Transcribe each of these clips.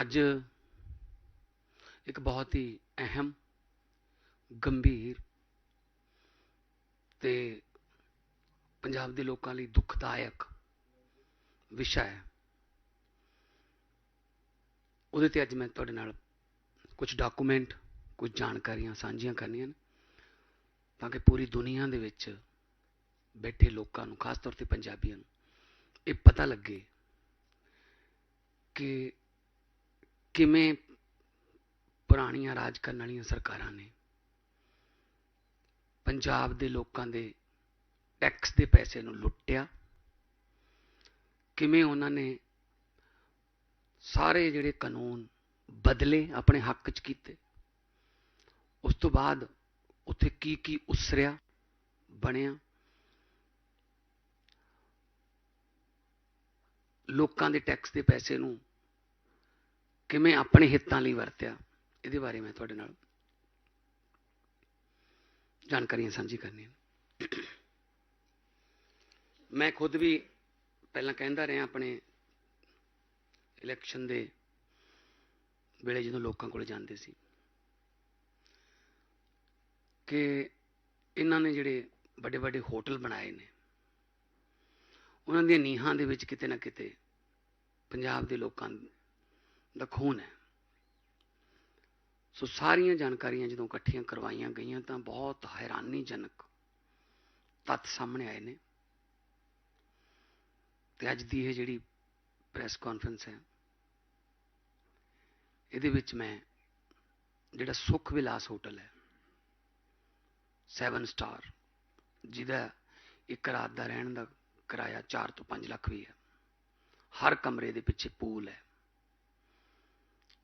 ਅੱਜ ਇੱਕ ਬਹੁਤ ਹੀ ਅਹਿਮ, ਗੰਭੀਰ ਤੇ ਪੰਜਾਬ ਦੇ ਲੋਕਾਂ ਲਈ ਦੁਖਦਾਇਕ ਵਿਸ਼ਾ ਹੈ। ਉਹਦੇ ਤੇ ਅੱਜ ਮੈਂ ਤੁਹਾਡੇ ਨਾਲ ਕੁਝ ਡਾਕੂਮੈਂਟ ਕੁਝ ਜਾਣਕਾਰੀਆਂ ਸਾਂਝੀਆਂ ਕਰਨੀਆਂ ਨੇ, ਤਾਂ ਕਿ ਪੂਰੀ ਦੁਨੀਆ ਦੇ ਵਿੱਚ ਬੈਠੇ ਲੋਕਾਂ ਨੂੰ, ਖਾਸ ਤੌਰ ਤੇ ਪੰਜਾਬੀਆਂ ਨੂੰ, ਇਹ ਪਤਾ ਲੱਗੇ ਕਿ ਕਿਵੇਂ ਪੁਰਾਣੀਆਂ ਰਾਜ ਕਰਨ ਵਾਲੀਆਂ ਸਰਕਾਰਾਂ ਨੇ? ਪੰਜਾਬ ਦੇ ਲੋਕਾਂ ਦੇ ਟੈਕਸ ਦੇ ਪੈਸੇ ਨੂੰ ਲੁੱਟਿਆ। ਕਿਵੇਂ ਉਹਨਾਂ ਨੇ ਸਾਰੇ ਜਿਹੜੇ ਕਾਨੂੰਨ ਬਦਲੇ ਆਪਣੇ ਹੱਕ 'ਚ ਕੀਤੇ? ਉਸ ਤੋਂ ਬਾਅਦ ਉੱਥੇ ਕੀ ਕੀ ਉਸਰਿਆ, ਬਣਿਆ? ਲੋਕਾਂ ਦੇ ਟੈਕਸ ਦੇ ਪੈਸੇ ਨੂੰ ਕਿਵੇਂ ਆਪਣੇ ਹਿੱਤਾਂ ਲਈ ਵਰਤਿਆ। ਇਹਦੇ ਬਾਰੇ ਮੈਂ ਤੁਹਾਡੇ ਨਾਲ ਜਾਣਕਾਰੀਆਂ ਸਾਂਝੀ ਕਰਨੀਆਂ ਮੈਂ ਖੁਦ ਵੀ ਪਹਿਲਾਂ ਕਹਿੰਦਾ ਰਿਹਾ ਆਪਣੇ ਇਲੈਕਸ਼ਨ ਦੇ ਵੇਲੇ ਜਦੋਂ ਲੋਕਾਂ ਕੋਲ ਜਾਂਦੇ ਸੀ ਕਿ ਇਹਨਾਂ ਨੇ ਜਿਹੜੇ ਵੱਡੇ ਵੱਡੇ ਹੋਟਲ ਬਣਾਏ ਨੇ, ਉਹਨਾਂ ਦੀਆਂ ਨੀਹਾਂ ਦੇ ਵਿੱਚ ਕਿਤੇ ਨਾ ਕਿਤੇ ਪੰਜਾਬ ਦੇ ਲੋਕਾਂ ਦਾ ਖੂਨ ਹੈ। ਸੋ ਸਾਰੀਆਂ ਜਾਣਕਾਰੀਆਂ ਜਦੋਂ ਇਕੱਠੀਆਂ ਕਰਵਾਈਆਂ ਗਈਆਂ ਤਾਂ ਬਹੁਤ ਹੈਰਾਨੀਜਨਕ ਤੱਥ ਸਾਹਮਣੇ ਆਏ ਨੇ। ਤੇ ਅੱਜ ਦੀ ਇਹ ਜਿਹੜੀ ਪ੍ਰੈਸ ਕਾਨਫਰੰਸ ਹੈ, ਇਹਦੇ ਵਿੱਚ ਮੈਂ ਜਿਹੜਾ ਸੁਖ ਵਿਲਾਸ ਹੋਟਲ ਹੈ 7 ਸਟਾਰ, ਜਿਹਦਾ ਇੱਕ ਰਾਤ ਦਾ ਰਹਿਣ ਦਾ ਕਿਰਾਇਆ 4 ਤੋਂ 5 ਲੱਖ ਵੀ ਹੈ, ਹਰ ਕਮਰੇ ਦੇ ਪਿੱਛੇ ਪੂਲ ਹੈ।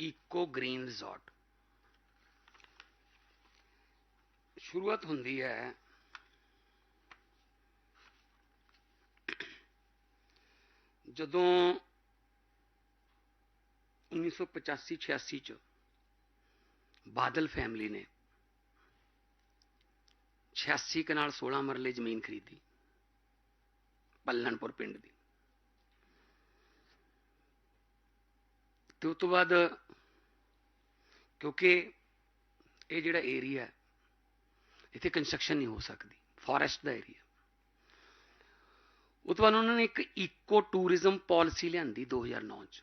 ਈਕੋ ਗ੍ਰੀਨ ਰਿਜ਼ੋਰਟ ਸ਼ੁਰੂਆਤ ਹੁੰਦੀ ਹੈ ਜਦੋਂ 1985-86 ਚ ਬਾਦਲ ਫੈਮਿਲੀ ਨੇ 86 ਕਨਾਲ 16 ਮਰਲੇ ਜ਼ਮੀਨ ਖਰੀਦੀ ਪੱਲਣਪੁਰ ਪਿੰਡ ਦੀ ਤੇ ਉਸ ਤੋਂ ਬਾਅਦ, ਕਿਉਂਕਿ ਇਹ ਜਿਹੜਾ ਏਰੀਆ ਹੈ, ਇੱਥੇ ਕੰਸਟਰਕਸ਼ਨ ਨਹੀਂ ਹੋ ਸਕਦੀ ਫੋਰੈਸਟ ਦਾ ਏਰੀਆ ਉਹ ਤੋਂ ਬਾਅਦ ਉਹਨਾਂ ਨੇ ਇੱਕ ਇਕੋ ਟੂਰਿਜ਼ਮ ਪਾਲਿਸੀ ਲਿਆਂਦੀ 2009 ਚ।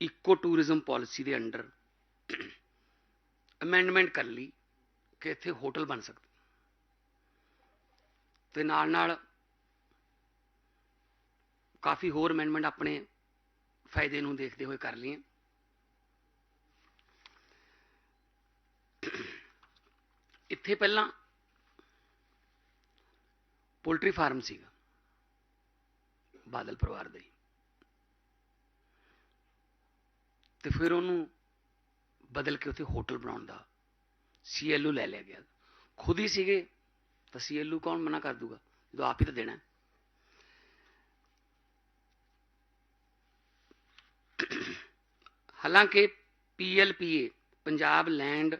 ਇਕੋ ਟੂਰਿਜ਼ਮ ਪਾਲਿਸੀ ਦੇ ਅੰਡਰ ਅਮੈਂਡਮੈਂਟ ਕਰ ਲਈ ਕਿ ਇੱਥੇ ਹੋਟਲ ਬਣ ਸਕਦਾ। ਤੇ ਨਾਲ ਨਾਲ ਕਾਫੀ ਹੋਰ ਅਮੈਂਡਮੈਂਟ ਆਪਣੇ ਫਾਇਦੇ ਨੂੰ ਦੇਖਦੇ ਹੋਏ ਕਰ ਲਈਏ ਇੱਥੇ ਪਹਿਲਾਂ ਪੋਲਟਰੀ ਫਾਰਮ ਸੀਗਾ, ਬਾਦਲ ਪਰਿਵਾਰ ਦਾ ਹੀ। ਤੇ ਫਿਰ ਉਹਨੂੰ ਬਦਲ ਕੇ ਉੱਥੇ ਹੋਟਲ ਬਣਾਉਣ ਦਾ ਸੀਐਲਯੂ ਲੈ ਲਿਆ ਗਿਆ। ਖੁਦ ਹੀ ਸੀਗੇ, ਤਾਂ ਸੀਐਲਯੂ ਕੌਣ ਮਨਾ ਕਰ ਦੂਗਾ? ਜਦੋਂ ਆਪ ਹੀ ਤਾਂ ਦੇਣਾ ਹੈ। ਹਾਲਾਂਕਿ PLPA Punjab land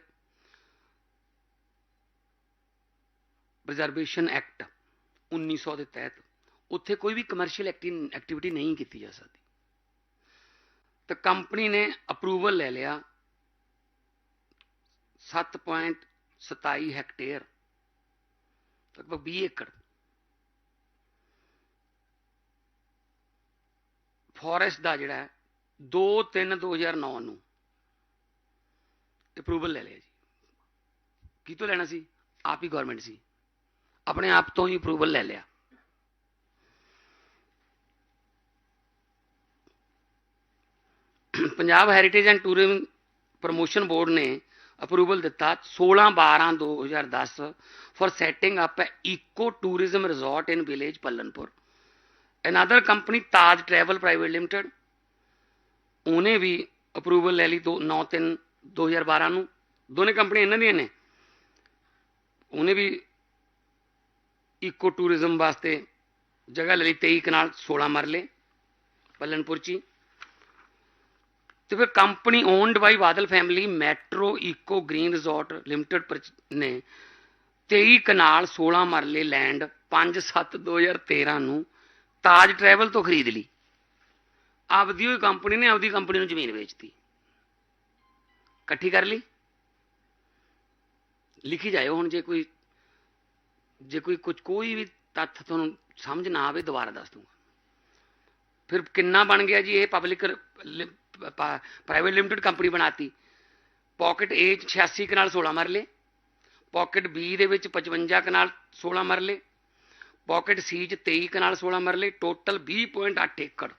preservation act 1900 ਦੇ ਤਹਿਤ ਉੱਥੇ ਕੋਈ ਵੀ ਕਮਰਸ਼ੀਅਲ ਐਕਟੀਵਿਟੀ ਨਹੀਂ ਕੀਤੀ ਜਾ ਸਕਦੀ ਤਾਂ ਕੰਪਨੀ ਨੇ ਅਪਰੂਵਲ ਲੈ ਲਿਆ 7.27 ਹੈਕਟੇਅਰ ਲਗਭਗ 20 ਏਕੜ ਫੋਰੈਸਟ ਦਾ ਜਿਹੜਾ ਹੈ 2 3 2009 ਨੂੰ ਅਪਰੂਵਲ ਲੈ ਲਿਆ ਜੀ। ਕੀ ਤੋਂ ਲੈਣਾ ਸੀ? ਆਪ ਹੀ ਗਵਰਨਮੈਂਟ ਸੀ। ਆਪਣੇ ਆਪ ਤੋਂ ਹੀ ਅਪਰੂਵਲ ਲੈ ਲਿਆ। Punjab heritage and tourism promotion board ਨੇ ਅਪਰੂਵਲ ਦਿੱਤਾ 16 12 2010 for setting up eco tourism resort in village Pallanpur another company Taj travel private limited ਉਹਨੇ ਵੀ ਅਪਰੂਵਲ ਲੈ ਲਈ 9 3 2012 ਨੂੰ। ਦੋਨੇ ਕੰਪਨੀਆਂ ਇਹਨਾਂ ਦੀਆਂ ਨੇ। ਉਹਨੇ ਵੀ ਇਕੋ ਟੂਰਿਜ਼ਮ ਵਾਸਤੇ ਜਗ੍ਹਾ ਲੈ ਲਈ 23 ਕਨਾਲ 16 ਮਰਲੇ, ਪੱਲਨਪੁਰ ਚ ਹੀ। ਤੇ ਫਿਰ company owned by Badal family Metro Eco Green Resort Limited ਨੇ 23 ਕਨਾਲ 16 ਮਰਲੇ ਲੈਂਡ 5 7 2013 ਨੂੰ ਤਾਜ ਟਰੈਵਲ ਤੋਂ ਖਰੀਦ ਲਈ। ਆਪਦੀ ਹੋਈ ਕੰਪਨੀ ਨੇ ਆਪਦੀ ਕੰਪਨੀ ਨੂੰ ਜ਼ਮੀਨ ਵੇਚਤੀ। ਇਕੱਠੀ ਕਰ ਲਈ। ਲਿਖੀ ਜਾਇਓ ਹੁਣ ਜੇ ਕੋਈ ਜੇ ਕੋਈ ਕੁਝ ਕੋਈ ਵੀ ਤੱਥ ਤੁਹਾਨੂੰ ਸਮਝ ਨਾ ਆਵੇ ਦੁਬਾਰਾ ਦੱਸ ਦੂੰਗਾ। ਫਿਰ ਕਿੰਨਾ ਬਣ ਗਿਆ ਜੀ ਇਹ ਪਬਲਿਕ ਪ੍ਰਾਈਵੇਟ ਲਿਮਟਿਡ ਕੰਪਨੀ ਬਣਾਤੀ। ਪਾਕਟ A 'ਚ 86 ਕਨਾਲ 16 ਮਰਲੇ ਪਾਕਟ B ਦੇ ਵਿੱਚ 55 ਕਨਾਲ 16 ਮਰਲੇ ਪਾਕਟ C 'ਚ 23 ਕਨਾਲ 16 ਮਰਲੇ ਟੋਟਲ 20.8 ਏਕੜ।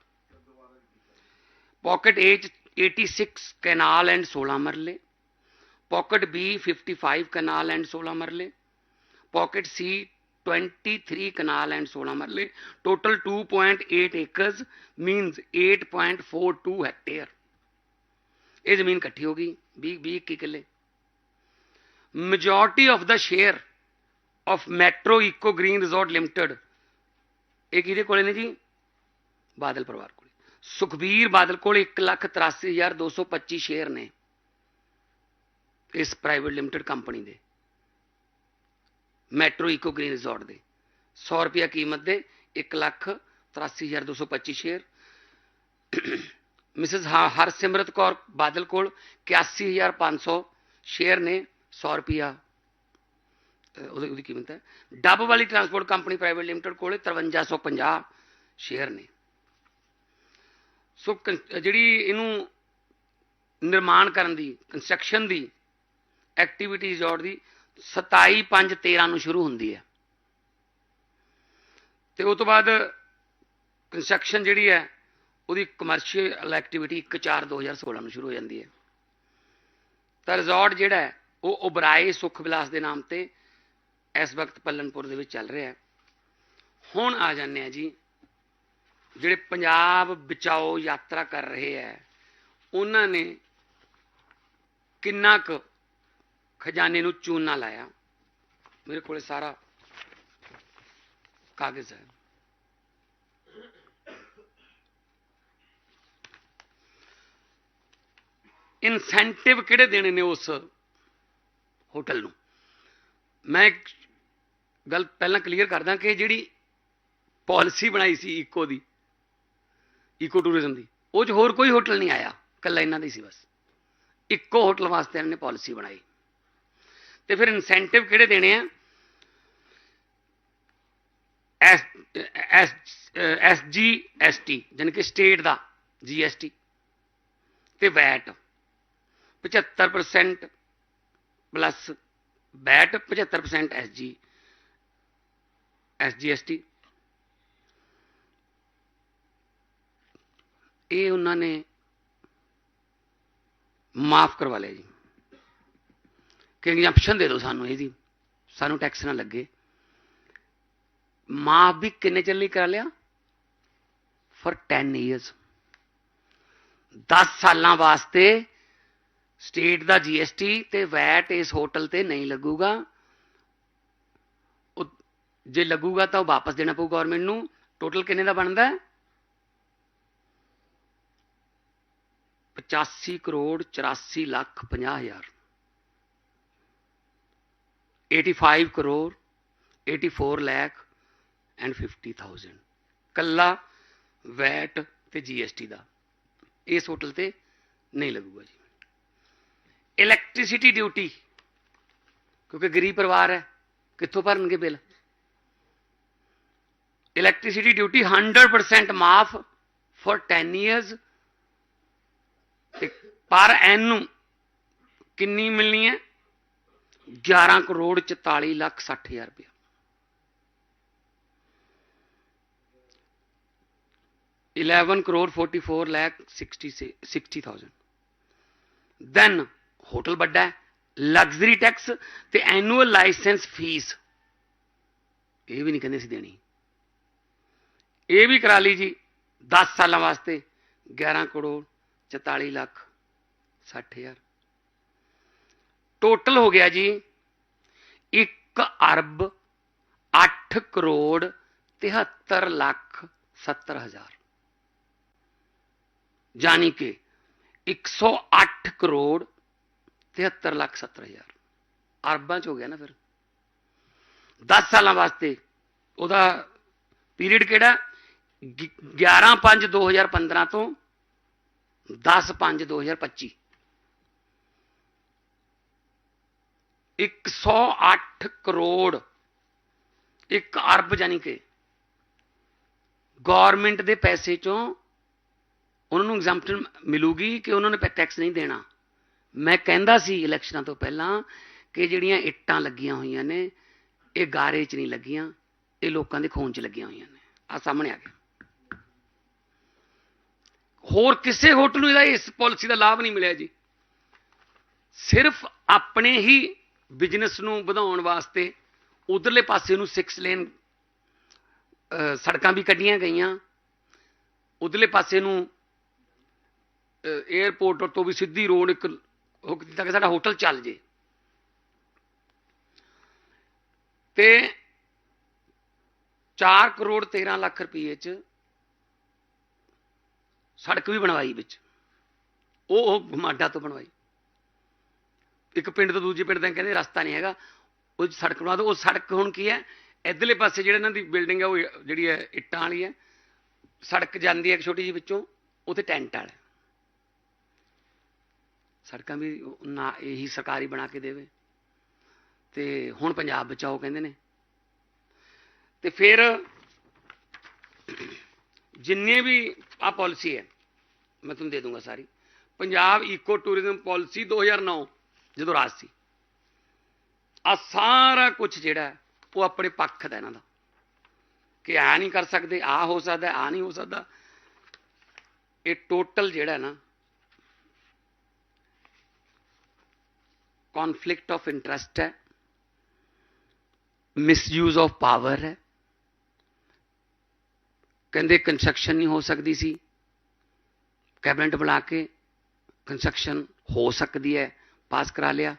ਪਾਕਟ A 'ਚ 86 ਕਨਾਲ ਐਂਡ 16 ਮਰਲੇ ਪਾਕਟ B 55 ਕਨਾਲ ਐਂਡ 16 ਮਰਲੇ ਪਾਕਟ C 23 ਕਨਾਲ ਐਂਡ 16 ਮਰਲੇ ਟੋਟਲ 2.8 ਏਕਰਸ ਮੀਨਸ 8.42 ਹੈਕਟੇਅਰ ਇਹ ਜ਼ਮੀਨ ਇਕੱਠੀ ਹੋ ਗਈ 20 20 21 ਕਿੱਲੇ majority of the share of metro eco green resort limited ਇਹ ਕਿਹਦੇ ਕੋਲੇ ਨੇ ਜੀ ਬਾਦਲ ਪਰਿਵਾਰ ਕੋਲੇ ਸੁਖਬੀਰ ਬਾਦਲ ਕੋਲ 183225 ਸ਼ੇਅਰ ਨੇ ਇਸ ਪ੍ਰਾਈਵੇਟ ਲਿਮਟਿਡ ਕੰਪਨੀ ਦੇ। ਮੈਟਰੋ ਇਕੋ ਗ੍ਰੀਨ ਰਿਜ਼ੋਰਟ ਦੇ। 100 ਰੁਪਿਆ ਕੀਮਤ ਦੇ 183225 ਸ਼ੇਅਰ। ਮਿਸਿਸ ਹਰਸਿਮਰਤ ਕੌਰ ਬਾਦਲ ਕੋਲ 81500 ਸ਼ੇਅਰ ਨੇ 100 ਰੁਪਿਆ ਅਹ ਉਹਦੀ ਕੀਮਤ ਹੈ। ਡੱਬ ਵਾਲੀ ਟਰਾਂਸਪੋਰਟ ਕੰਪਨੀ ਪ੍ਰਾਈਵੇਟ ਲਿਮਟਿਡ ਕੋਲੇ 5350 ਸ਼ੇਅਰ ਨੇ। ਸੋ ਕਨ- ਜਿਹੜੀ ਇਹਨੂੰ ਨਿਰਮਾਣ ਕਰਨ ਦੀ ਕੰਸਟਰਕਸ਼ਨ ਦੀ ਐਕਟੀਵਿਟੀ ਰਿਜ਼ੋਰਟ ਦੀ 27 5 13 ਨੂੰ ਸ਼ੁਰੂ ਹੁੰਦੀ ਹੈ। ਤੇ ਉਸ ਤੋਂ ਬਾਅਦ ਕੰਸਟਰਕਸ਼ਨ ਜਿਹੜੀ ਹੈ, ਉਹਦੀ ਕਮਰਸ਼ੀਅਲ ਐਕਟੀਵਿਟੀ 1 4 2016 ਨੂੰ ਸ਼ੁਰੂ ਹੋ ਜਾਂਦੀ ਹੈ। ਤਾਂ ਰਿਜ਼ੋਰਟ ਜਿਹੜਾ ਹੈ, ਉਹ ਉਬਰਾਏ ਸੁਖ ਵਿਲਾਸ ਦੇ ਨਾਮ ਤੇ ਇਸ ਵਕਤ ਪੱਲਨਪੁਰ ਦੇ ਵਿੱਚ ਚੱਲ ਰਿਹਾ ਹੈ। ਹੁਣ ਆ ਜਾਂਦੇ ਆ ਜੀ ਜਿਹੜੇ ਪੰਜਾਬ ਬਚਾਓ ਯਾਤਰਾ ਕਰ ਰਹੇ ਹੈ ਉਹਨਾਂ ਨੇ ਕਿੰਨਾ ਕੁ ਖਜ਼ਾਨੇ ਨੂੰ ਚੂਨਾ ਲਾਇਆ। ਮੇਰੇ ਕੋਲੇ ਸਾਰਾ ਕਾਗਜ਼ ਹੈ। ਇਨਸੈਂਟਿਵ ਕਿਹੜੇ ਦੇਣੇ ਨੇ ਉਸ ਹੋਟਲ ਨੂੰ? ਮੈਂ ਇੱਕ ਗੱਲ ਪਹਿਲਾਂ ਕਲੀਅਰ ਕਰਦਾ ਕਿ ਜਿਹੜੀ ਪਾਲਿਸੀ ਬਣਾਈ ਸੀ ਇਕੋ ਦੀ ਈਕੋ ਟੂਰਿਜ਼ਮ ਦੀ। ਉਹ 'ਚ ਹੋਰ ਕੋਈ ਹੋਟਲ ਨਹੀਂ ਆਇਆ। ਕੱਲਾ ਇਹਨਾਂ ਦੀ ਸੀ ਬਸ। ਇੱਕੋ ਹੋਟਲ ਵਾਸਤੇ ਇਹਨਾਂ ਨੇ ਪਾਲਿਸੀ ਬਣਾਈ। ਤੇ ਫਿਰ ਇਨਸੈਂਟਿਵ ਕਿਹੜੇ ਦੇਣੇ ਆ? S S S G, S T, ਜਾਣੀ ਕਿ ਸਟੇਟ ਦਾ ਜੀ ਐਸ ਟੀ। ਤੇ VAT. 75% plus VAT 75% S G S G S T. ਇਹ ਉਹਨਾਂ ਨੇ ਮਾਫ ਕਰਵਾ ਲਿਆ ਜੀ। ਕਿ ਐਗਜ਼ੈਂਪਸ਼ਨ ਦੇ ਦਿਓ ਸਾਨੂੰ ਇਹਦੀ। ਸਾਨੂੰ ਟੈਕਸ ਨਾ ਲੱਗੇ। ਮਾਫ ਵੀ ਕਿੰਨੇ ਚੱਲੀ ਕਰ ਲਿਆ? ਫॉर 10 ਇਅਰਸ 10 ਸਾਲਾਂ ਵਾਸਤੇ ਸਟੇਟ ਦਾ ਜੀਐਸਟੀ ਤੇ ਵੈਟ ਇਸ ਹੋਟਲ ਤੇ ਨਹੀਂ ਲੱਗੂਗਾ। ਜੇ ਲੱਗੂਗਾ ਤਾਂ ਉਹ ਵਾਪਸ ਦੇਣਾ ਪਊ ਗਵਰਨਮੈਂਟ ਨੂੰ। ਟੋਟਲ ਕਿੰਨੇ ਦਾ ਬਣਦਾ? ਹੈ 85 ਕਰੋੜ 84 ਲੱਖ 50 ਹਜ਼ਾਰ। 85 ਕਰੋੜ 84 ਲੱਖ ਐਂਡ 50000 ਕੱਲਾ ਵੈਟ ਤੇ ਜੀਐਸਟੀ ਦਾ। ਇਸ ਹੋਟਲ ਤੇ ਨਹੀਂ ਲੱਗੂਗਾ ਜੀ। ਇਲੈਕਟ੍ਰਿਸਿਟੀ ਡਿਊਟੀ ਕਿਉਂਕਿ ਗਰੀਬ ਪਰਿਵਾਰ ਹੈ, ਕਿੱਥੋਂ ਭਰਨਗੇ ਬਿੱਲ? ਇਲੈਕਟ੍ਰਿਸਿਟੀ ਡਿਊਟੀ 100% ਮਾਫ ਫॉर 10 ਇਅਰਸ ਤੇ ਪਰ ਐਨੂੰ ਕਿੰਨੀ ਮਿਲਣੀ ਹੈ? 11 ਕਰੋੜ 44 ਲੱਖ 60 ਹਜ਼ਾਰ ਰੁਪਇਆ। Eleven crore forty-four lakh sixty sixty thousand. Then hotel ਵੱਡਾ ਹੈ ਲਗਜ਼ਰੀ ਟੈਕਸ ਤੇ ਐਨੂਅਲ ਲਾਇਸੈਂਸ ਫੀਸ ਇਹ ਵੀ ਨਹੀਂ ਕਹਿੰਦੇ ਸੀ ਦੇਣੀ। ਇਹ ਵੀ ਕਰਾ ਲਈ ਜੀ 10 ਸਾਲਾਂ ਵਾਸਤੇ 11 ਕਰੋੜ 44 ਲੱਖ 60000 ਟੋਟਲ ਹੋ ਗਿਆ ਜੀ 1 ਅਰਬ 8 ਕਰੋੜ 73 ਲੱਖ 70 ਹਜ਼ਾਰ। ਯਾਨੀ ਕਿ 108 ਕਰੋੜ 73 ਲੱਖ 70 ਹਜ਼ਾਰ। ਅਰਬਾਂ ਚ ਹੋ ਗਿਆ ਨਾ ਫਿਰ। 10 ਸਾਲਾਂ ਵਾਸਤੇ ਉਹਦਾ ਪੀਰੀਅਡ ਕਿਹੜਾ? 11 5 2015 ਤੋਂ 10 5 2025 108 ਕਰੋੜ 1 ਅਰਬ ਯਾਨੀ ਕਿ ਗਵਰਨਮੈਂਟ ਦੇ ਪੈਸੇ ਚੋਂ ਉਹਨਾਂ ਨੂੰ ਐਗਜ਼ੈਂਪਸ਼ਨ ਮਿਲੂਗੀ ਕਿ ਉਹਨਾਂ ਨੇ ਟੈਕਸ ਨਹੀਂ ਦੇਣਾ। ਮੈਂ ਕਹਿੰਦਾ ਸੀ ਇਲੈਕਸ਼ਨਾਂ ਤੋਂ ਪਹਿਲਾਂ ਕਿ ਜਿਹੜੀਆਂ ਇੱਟਾਂ ਲੱਗੀਆਂ ਹੋਈਆਂ ਨੇ, ਇਹ ਗਾਰੇ 'ਚ ਨਹੀਂ ਲੱਗੀਆਂ, ਇਹ ਲੋਕਾਂ ਦੇ ਖੂਨ 'ਚ ਲੱਗੀਆਂ ਹੋਈਆਂ ਨੇ। ਆ ਸਾਹਮਣੇ ਆ ਗਿਆ। ਹੋਰ ਕਿਸੇ ਹੋਟਲ ਨੂੰ ਇਹਦਾ ਇਸ ਪਾਲਿਸੀ ਦਾ ਲਾਭ ਨਹੀਂ ਮਿਲਿਆ ਜੀ। ਸਿਰਫ ਆਪਣੇ ਹੀ ਬਿਜ਼ਨਸ ਨੂੰ ਵਧਾਉਣ ਵਾਸਤੇ ਉਧਰਲੇ ਪਾਸੇ ਨੂੰ 6 ਲੇਨ ਸੜਕਾਂ ਵੀ ਕੱਢੀਆਂ ਗਈਆਂ। ਉਧਰਲੇ ਪਾਸੇ ਨੂੰ 에어ਪੋਰਟ ਤੋਂ ਵੀ ਸਿੱਧੀ ਰੋਡ ਇੱਕ ਹੁਕ ਦਿੱਤਾ ਕਿ ਸਾਡਾ ਹੋਟਲ ਚੱਲ ਜੇ। ਤੇ 4 ਕਰੋੜ 13 ਲੱਖ ਰੁਪਏ ਚ ਸੜਕ ਵੀ ਬਣਵਾਈ ਵਿੱਚ। ਉਹ ਉਹ ਮਾਡਾ ਤੋਂ ਬਣਵਾਈ। ਇੱਕ ਪਿੰਡ ਤੋਂ ਦੂਜੇ ਪਿੰਡ ਦਾ ਕਹਿੰਦੇ ਰਸਤਾ ਨਹੀਂ ਹੈਗਾ। ਉਹ ਸੜਕ ਬਣਾ ਦੋ। ਉਹ ਸੜਕ ਹੁਣ ਕੀ ਹੈ? ਇਧਰਲੇ ਪਾਸੇ ਜਿਹੜੇ ਇਹਨਾਂ ਦੀ ਬਿਲਡਿੰਗ ਹੈ, ਉਹ ਜਿਹੜੀ ਹੈ, ਇੱਟਾਂ ਵਾਲੀ ਹੈ। ਸੜਕ ਜਾਂਦੀ ਹੈ ਇੱਕ ਛੋਟੀ ਜਿਹੀ ਵਿੱਚੋਂ। ਉੱਥੇ ਟੈਂਟ ਵਾਲਾ ਸੜਕਾਂ ਵੀ ਨਾ ਇਹੀ ਸਰਕਾਰੀ ਬਣਾ ਕੇ ਦੇਵੇ। ਤੇ ਹੁਣ ਪੰਜਾਬ ਬਚਾਓ ਕਹਿੰਦੇ ਨੇ। ਤੇ ਫਿਰ ਜਿੰਨੇ ਵੀ ਆ ਪਾਲਿਸੀ ਹੈ ਮੈਂ ਤੁਹਾਨੂੰ ਦੇ ਦੂੰਗਾ ਸਾਰੀ। ਪੰਜਾਬ ਇਕੋ ਟੂਰਿਜ਼ਮ ਪਾਲਿਸੀ 2009 ਜਦੋਂ ਰਾਜ ਸੀ। ਆ ਸਾਰਾ ਕੁਝ ਜਿਹੜਾ ਉਹ ਆਪਣੇ ਪੱਖ ਦਾ ਇਹਨਾਂ ਦਾ। ਕਿ ਆ ਨਹੀਂ ਕਰ ਸਕਦੇ, ਆ ਹੋ ਸਕਦਾ, ਆ ਨਹੀਂ ਹੋ ਸਕਦਾ। ਇਹ ਟੋਟਲ ਜਿਹੜਾ ਨਾ ਕਨਫਲਿਕਟ ਆਫ ਇੰਟਰਸਟ ਹੈ ਮਿਸਯੂਜ਼ ਆਫ ਪਾਵਰ ਹੈ। ਕਹਿੰਦੇ ਕੰਸਟਰਕਸ਼ਨ ਨਹੀਂ ਹੋ ਸਕਦੀ ਸੀ। ਕੈਬਨਿਟ ਬੁਲਾ ਕੇ ਕੰਸਟਰਕਸ਼ਨ ਹੋ ਸਕਦੀ ਹੈ, ਪਾਸ ਕਰਾ ਲਿਆ।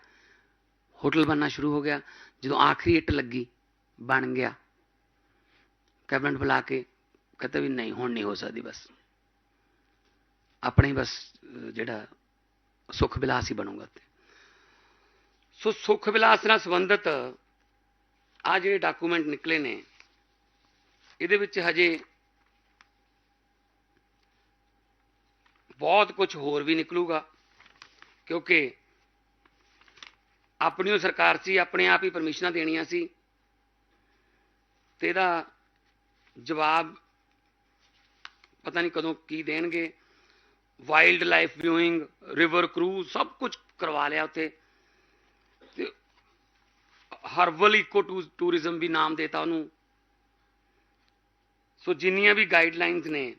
ਹੋਟਲ ਬਣਨਾ ਸ਼ੁਰੂ ਹੋ ਗਿਆ। ਜਦੋਂ ਆਖਰੀ ਇੱਟ ਲੱਗੀ, ਬਣ ਗਿਆ। ਕੈਬਨਿਟ ਬੁਲਾ ਕੇ ਕਹਿੰਦੇ ਵੀ ਨਹੀਂ, ਹੁਣ ਨਹੀਂ ਹੋ ਸਕਦੀ, ਬਸ। ਆਪਣੇ ਹੀ ਬਸ, ਜਿਹੜਾ ਸੁਖ ਵਿਲਾਸ ਹੀ ਬਣੂਗਾ ਤੇ ਸੋ ਸੁਖ ਵਿਲਾਸ ਨਾਲ ਸੰਬੰਧਿਤ ਆ ਜਿਹੜੇ ਡਾਕੂਮੈਂਟ ਨਿਕਲੇ ਨੇ, ਇਹਦੇ ਵਿੱਚ ਹਜੇ ਬਹੁਤ ਕੁਝ ਹੋਰ ਵੀ ਨਿਕਲੂਗਾ, ਕਿਉਂਕਿ ਆਪਣੀ ਓ ਸਰਕਾਰ ਸੀ, ਆਪਣੇ ਆਪ ਹੀ ਪਰਮਿਸ਼ਨਾਂ ਦੇਣੀਆਂ ਸੀ। ਤੇ ਇਹਦਾ ਜਵਾਬ ਪਤਾ ਨਹੀਂ ਕਦੋਂ ਕੀ ਦੇਣਗੇ। Wildlife viewing river cruise ਸਭ ਕੁਝ ਕਰਵਾ ਲਿਆ ਉੱਥੇ। ਤੇ ਹਰਬਲ ਇਕੋ ਟੂਰਿਜ਼ਮ ਵੀ ਨਾਮ ਦੇਤਾ ਉਹਨੂੰ। ਸੋ ਜਿੰਨੀਆਂ ਵੀ ਗਾਈਡਲਾਈਨਸ ਨੇ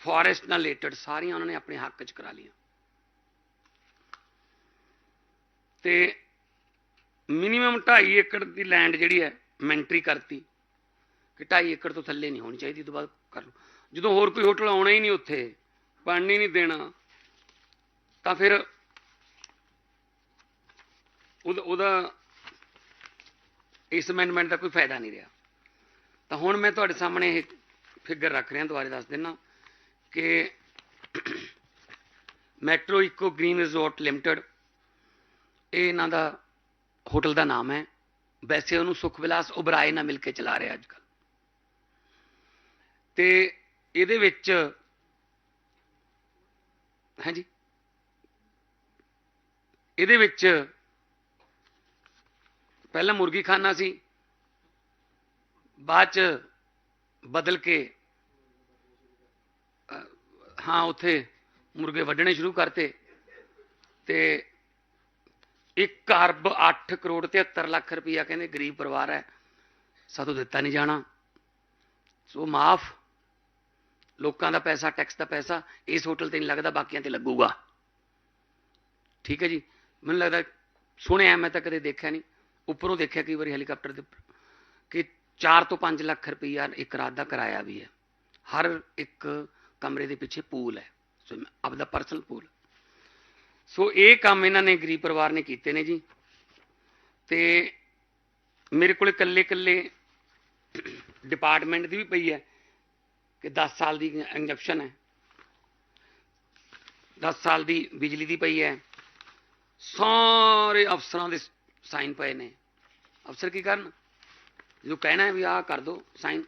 ਫੋਰੈਸਟ ਨਾਲ ਰਿਲੇਟਡ ਸਾਰੀਆਂ ਉਹਨਾਂ ਨੇ ਆਪਣੇ ਹੱਕ 'ਚ ਕਰਾ ਲਈਆਂ। ਤੇ ਮਿਨੀਮਮ 2.5 ਏਕੜ ਦੀ ਲੈਂਡ ਜਿਹੜੀ ਹੈ ਮੈਂਟਰੀ ਕਰਤੀ ਕਿ 2.5 ਏਕੜ ਤੋਂ ਥੱਲੇ ਨਹੀਂ ਹੋਣੀ ਚਾਹੀਦੀ ਤੋਂ ਬਾਅਦ ਕਰ ਲਓ। ਜਦੋਂ ਹੋਰ ਕੋਈ ਹੋਟਲ ਆਉਣਾ ਹੀ ਨਹੀਂ ਉੱਥੇ ਪਾਣੀ ਨਹੀਂ ਦੇਣਾ, ਤਾਂ ਫਿਰ ਉਹਦਾ ਉਹਦਾ ਇਸ ਅਮੈਂਡਮੈਂਟ ਦਾ ਕੋਈ ਫਾਇਦਾ ਨਹੀਂ ਰਿਹਾ। ਤਾਂ ਹੁਣ ਮੈਂ ਤੁਹਾਡੇ ਸਾਹਮਣੇ ਇਹ ਫਿਗਰ ਰੱਖ ਰਿਹਾ, ਦੁਬਾਰੇ ਦੱਸ ਦਿੰਨਾ। ਕਿ ਮੈਟਰੋ ਇਕੋ ਗ੍ਰੀਨ ਰਿਜ਼ੋਰਟ ਲਿਮਟਿਡ, ਇਹ ਇਹਨਾਂ ਦਾ ਹੋਟਲ ਦਾ ਨਾਮ ਹੈ। ਵੈਸੇ ਉਹਨੂੰ ਸੁਖ ਵਿਲਾਸ ਉਬਰਾਏ ਨਾਲ ਮਿਲ ਕੇ ਚਲਾ ਰਿਹਾ ਅੱਜ ਕੱਲ ਤੇ ਇਹਦੇ ਵਿੱਚ, ਹਾਂਜੀ? ਇਹਦੇ ਵਿੱਚ ਪਹਿਲਾਂ ਮੁਰਗੀ ਖਾਨਾ ਸੀ, ਬਾਅਦ ਚ ਬਦਲ ਕੇ ਹਾਂ ਉੱਥੇ ਮੁਰਗੇ ਵੱਢਣੇ ਸ਼ੁਰੂ ਕਰਤੇ ਤੇ 1 ਅਰਬ 8 ਕਰੋੜ 73 ਲੱਖ ਰੁਪਈਆ ਕਹਿੰਦੇ ਗਰੀਬ ਪਰਿਵਾਰ ਹੈ। ਸਾਤੋਂ ਦਿੱਤਾ ਨਹੀਂ ਜਾਣਾ। ਸੋ ਮਾਫ। ਲੋਕਾਂ ਦਾ ਪੈਸਾ, ਟੈਕਸ ਦਾ ਪੈਸਾ, ਇਸ ਹੋਟਲ ਤੇ ਨਹੀਂ ਲੱਗਦਾ, ਬਾਕੀਆਂ ਤੇ ਲੱਗੂਗਾ। ਠੀਕ ਹੈ ਜੀ। ਮੈਨੂੰ ਲੱਗਦਾ ਸੁਣਿਆ ਮੈਂ ਤਾਂ ਕਦੇ ਦੇਖਿਆ ਨਹੀਂ। ਉੱਪਰੋਂ ਦੇਖਿਆ ਕਈ ਵਾਰੀ ਹੈਲੀਕਾਪਟਰ ਦੇ ਉੱਪਰ ਕਿ 4 ਤੋਂ 5 ਲੱਖ ਰੁਪਈਆ ਇੱਕ ਰਾਤ ਦਾ ਕਿਰਾਇਆ ਵੀ ਹੈ। ਹਰ ਇੱਕ ਕਮਰੇ ਦੇ ਪਿੱਛੇ ਪੂਲ ਹੈ। ਸੋ ਆਪਦਾ ਪਰਸਨਲ ਪੂਲ ਸੋ ਇਹ ਕੰਮ ਇਹਨਾਂ ਨੇ ਗਰੀਬ ਪਰਿਵਾਰ ਨੇ ਕੀਤੇ ਨੇ ਜੀ। ਤੇ ਮੇਰੇ ਕੋਲ ਇਕੱਲੇ ਇਕੱਲੇ ਡਿਪਾਰਟਮੈਂਟ ਦੀ ਵੀ ਪਈ ਹੈ ਕਿ 10 ਸਾਲ ਦੀ ਇੰਜੈਕਸ਼ਨ ਹੈ। 10 ਸਾਲ ਦੀ ਬਿਜਲੀ ਦੀ ਪਈ ਹੈ। ਸਾਰੇ ਅਫਸਰਾਂ ਦੇ ਸਾਈਨ ਪਏ ਨੇ। ਅਫਸਰ ਕੀ ਕਰਨ? ਜੋ ਕਹਿਣਾ ਹੈ ਵੀ ਆਹ ਕਰ ਦੋ ਸਾਈਨ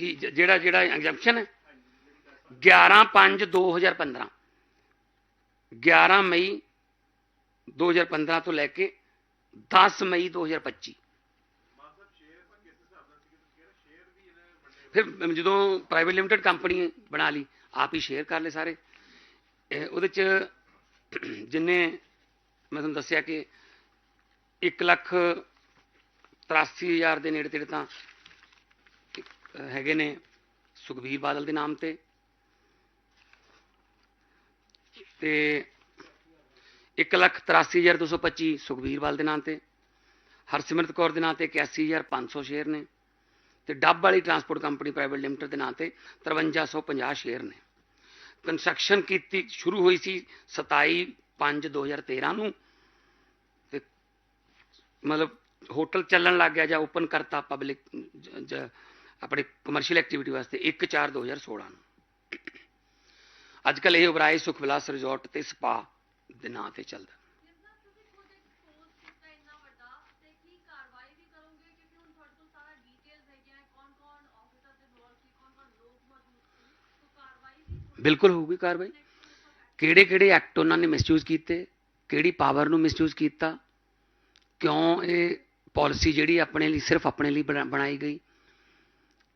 ਕਿ ਜਿਹੜਾ ਜਿਹੜਾ ਐਗਜ਼ੈਂਪਸ਼ਨ ਹੈ? 11 5 2015 11 ਮਈ 2015 ਤੋਂ ਲੈ ਕੇ 10 ਮਈ 2025 ਫਿਰ ਜਦੋਂ ਪ੍ਰਾਈਵੇਟ ਲਿਮਟਿਡ ਕੰਪਨੀ ਬਣਾ ਲਈ, ਆਪ ਹੀ ਸ਼ੇਅਰ ਕਰ ਲਏ ਸਾਰੇ। ਉਹਦੇ ਚ ਜਿੰਨੇ ਮੈਂ ਤੁਹਾਨੂੰ ਦੱਸਿਆ ਕਿ 1 ਲੱਖ 83 ਹਜ਼ਾਰ ਦੇ ਨੇੜੇ ਤੇੜੇ ਤਾਂ ਹੈਗੇ ਨੇ ਸੁਖਬੀਰ ਬਾਦਲ ਦੇ ਨਾਮ ਤੇ। ਤੇ 1 ਲੱਖ 83 ਹਜ਼ਾਰ 225 ਸੁਖਬੀਰ ਬਾਦਲ ਦੇ ਨਾਮ ਤੇ, ਹਰਸਿਮਰਤ ਕੌਰ ਦੇ ਨਾਮ ਤੇ 81500 ਸ਼ੇਅਰ ਨੇ, ਤੇ ਡੱਬ ਵਾਲੀ ਟਰਾਂਸਪੋਰਟ ਕੰਪਨੀ ਪ੍ਰਾਈਵੇਟ ਲਿਮਟਿਡ ਦੇ ਨਾਂ ਤੇ 5350 ਸ਼ੇਅਰ ਨੇ। ਕੰਸਟਰਕਸ਼ਨ ਕੀਤੀ, ਸ਼ੁਰੂ ਹੋਈ ਸੀ 27 5 2013 ਨੂੰ, ਤੇ ਮਤਲਬ ਹੋਟਲ ਚੱਲਣ ਲੱਗ ਗਿਆ ਜਾਂ ਓਪਨ ਕਰਤਾ ਪਬਲਿਕ ਆਪਣੇ ਕਮਰਸ਼ੀਅਲ ਐਕਟੀਵਿਟੀ ਵਾਸਤੇ 1 4 2016 ਨੂੰ। ਅੱਜ ਕੱਲ ਇਹ ਉਬਰਾਏ ਸੁਖ ਵਿਲਾਸ ਰਿਜ਼ੋਰਟ ਤੇ ਸਪਾ ਦੇ ਨਾਂ ਤੇ ਚੱਲਦਾ। ਬਿਲਕੁਲ ਹੋਊਗੀ ਕਾਰਵਾਈ। ਕਿਹੜੇ ਕਿਹੜੇ ਐਕਟ ਉਹਨਾਂ ਨੇ ਮਿਸਯੂਜ਼ ਕੀਤੇ, ਕਿਹੜੀ ਪਾਵਰ ਨੂੰ ਮਿਸਯੂਜ਼ ਕੀਤਾ, ਕਿਉਂ ਇਹ ਪਾਲਿਸੀ ਜਿਹੜੀ ਆਪਣੇ ਲਈ, ਸਿਰਫ ਆਪਣੇ ਲਈ ਬਣਾ- ਬਣਾਈ ਗਈ